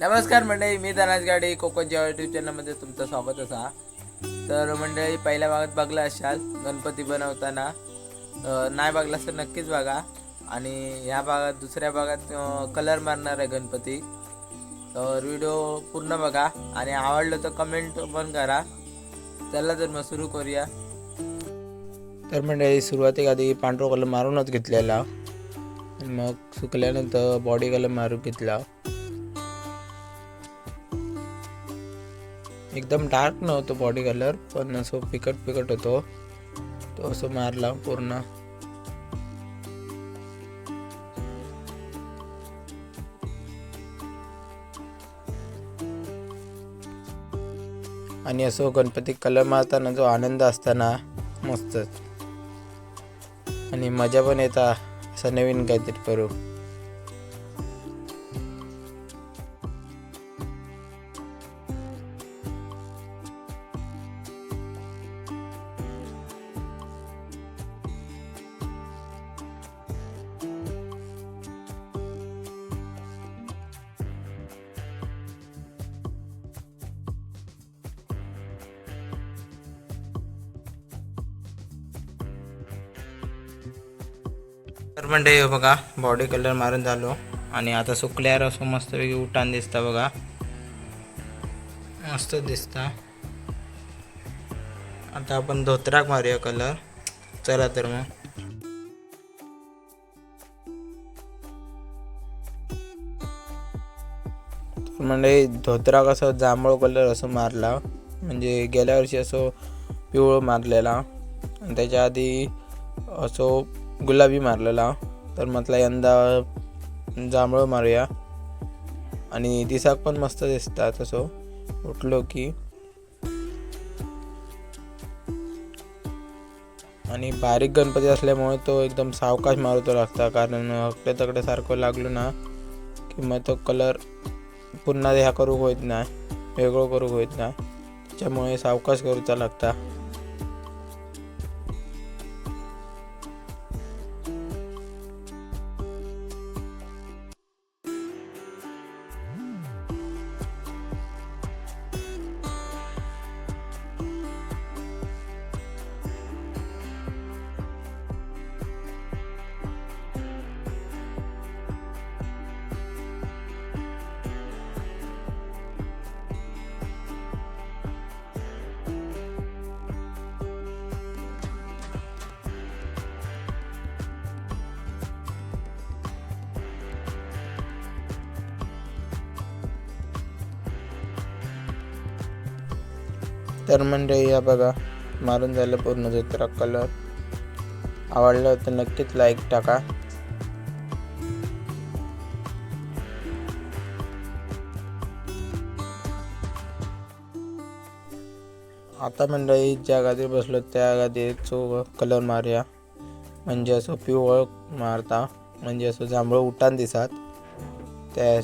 नमस्कार मंडळी मी धनाज गाडी कोकणच्या यूट्यूब चॅनलमध्ये तुमचं स्वागत असा. तर मंडळी पहिल्या भागात बघला असाल गणपती बनवताना. नाही बघला तर नक्कीच बघा. आणि ह्या भागात दुसऱ्या भागात कलर मारणार आहे गणपती. तर व्हिडिओ पूर्ण बघा. आणि आवडलं तर कमेंट पण करा. चला तर मग सुरू करूया. तर मंडळी सुरुवातीक आधी पांढरा कलर मारूनच घेतलेला. मग सुकल्यानंतर बॉडी कलर मारून घेतला. एकदम डार्क नव्हतं बॉडी कलर पण असं पिकट फिकट होतो. तो असं मारला पूर्ण. आणि असं गणपती कलर मारताना जो आनंद असताना मस्तच. आणि मजा पण येता असं नवीन काहीतरी करू. तर म्हणजे बघा बॉडी कलर मारून झालो. आणि आता सुकल्यावर असं मस्तपैकी उठान दिसता बघा. मस्त दिसता. आता आपण धोत्राक मारूया कलर चला तर मग. म्हणजे धोत्राक असं जांभळ कलर असं मारला. म्हणजे गेल्या वर्षी असं पिवळं मारलेला. आणि त्याच्या आधी असो गुलाबी मारलेला. तर म्हटलं यंदा जांभळं मारूया. आणि दिसाक पण मस्त दिसतात तसं उठलो की. आणि बारीक गणपती असल्यामुळे तो एकदम सावकाश मारतो लागता. कारण हकडे तकडे सारखं लागलो ना की मग तो कलर पुन्हा ह्या करूक होत नाही. वेगळं करूक होत नाही. त्याच्यामुळे सावकाश करूचा लागता. तर मंडळी या बघा मारून झालं पूर्ण जत्रा कलर आवडलं तर नक्कीच लाईक टाका. आता मंडळी ज्या गादीत बसलो त्या गादीचो कलर मारूया. म्हणजे असं पिवळ मारता. म्हणजे असं जांभळं उठान दिसात. त्या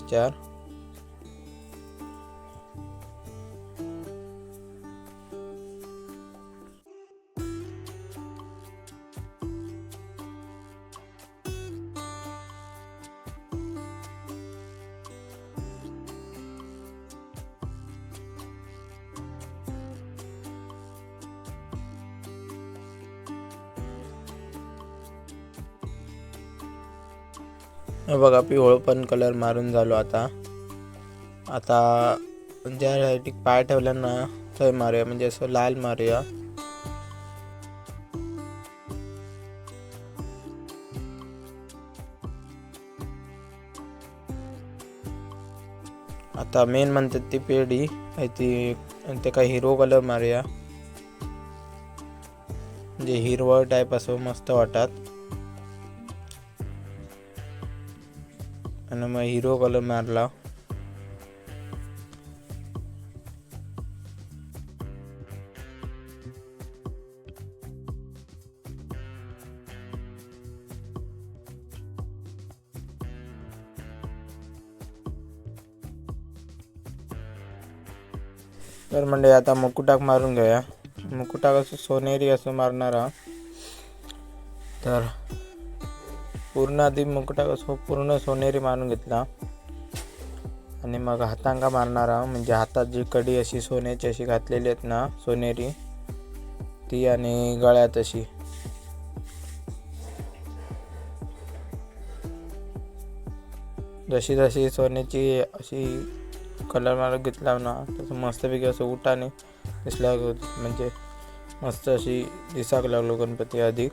बघा पिवळं पण कलर मारून झालो आता. आता ज्या पाय ठेवला ना थंय मारूया म्हणजे असं लाल मारूया. आता मेन म्हणतात ती पेढी ती ते काय हिरो कलर मारूया. म्हणजे हिरवळ टाईप असं मस्त वाटत आणि मग हिरो कलर मारला तर म्हणजे आता मुकुटाक मारून घेऊया मुकुटाक असं सोनेरी असं मारणार तर पूर्ण आधी मुकुटा असं पूर्ण सोनेरी मारून घेतला. आणि मग हातांका मारणारा म्हणजे हातात जी कडी अशी सोन्याची अशी घातलेली आहेत ना सोनेरी ती आणि गळ्यात अशी. जशी जशी सोन्याची अशी कलर मारून घेतला ना तसं मस्तपैकी असं उठाने दिसला म्हणजे मस्त अशी दिसाक लागलो गणपती अधिक.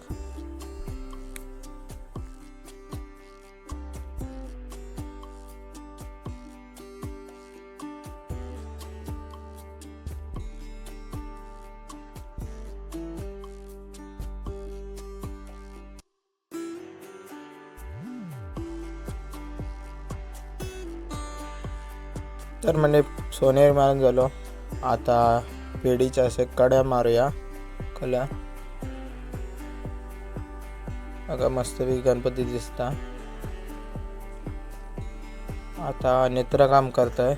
तर म्हणजे सोनेरी मारून झालो. आता पेढीच्या असे कड्या मारूया. कल्या बघा मस्तपैकी गणपती दिसता. आता नेत्रकाम करतोय.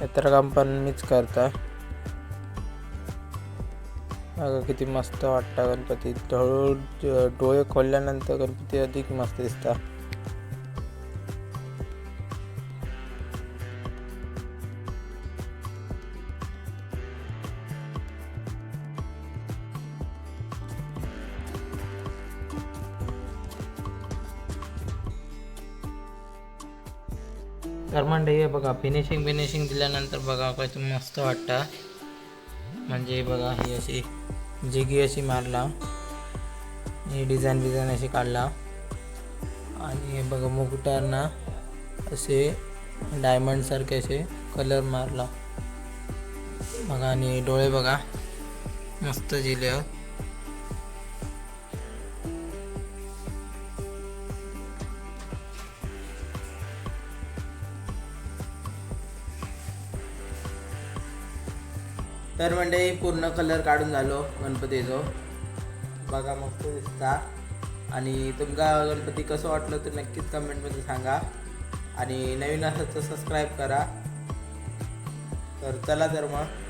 नेत्रकाम पण मीच करतोय. अगं किती मस्त वाटतं गणपती. हळूहळू डोळे खोलल्यानंतर गणपती अधिक मस्त दिसतात तर हे बघा फिनिशिंग फिनिशिंग दिल्यानंतर बघा काय मस्त वाटतं. म्हणजे बघा ही अशी जिगी अशी मारला. ही डिझाईन डिझाईन अशी काढला. आणि हे बघा मुकुटांना असे डायमंड सारखे असे कलर मारला. बघा आणि डोळे बघा मस्त जिले. तर म्हणजे पूर्ण कलर काढून झालो गणपतीचो. बघा मस्त दिसता. आणि तुमका गणपती कसं वाटलं तर नक्कीच कमेंटमध्ये सांगा. आणि नवीन असं तर सबस्क्राईब करा. तर चला तर मग.